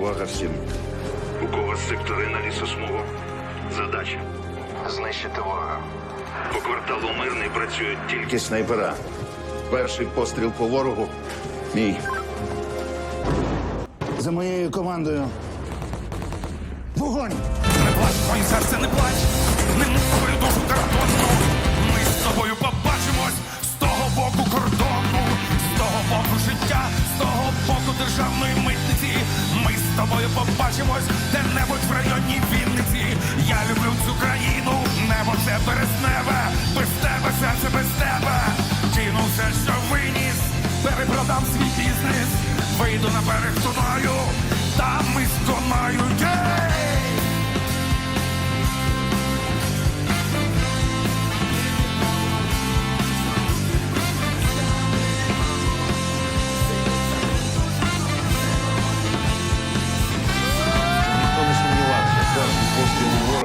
Увага всім. У кого сектори на лісосмугу? Задача. Знищити ворога. По кварталу мирний працюють тільки Тільки снайпера. Перший постріл по ворогу. Мій. За моєю командою. Вогонь! Тобою побачимось де-небудь в районній Вінниці. Я люблю цю країну, небо це березневе, без тебе, серце без тебе. Кину все, що виніс, перепродам свій бізнес, вийду на берег туною.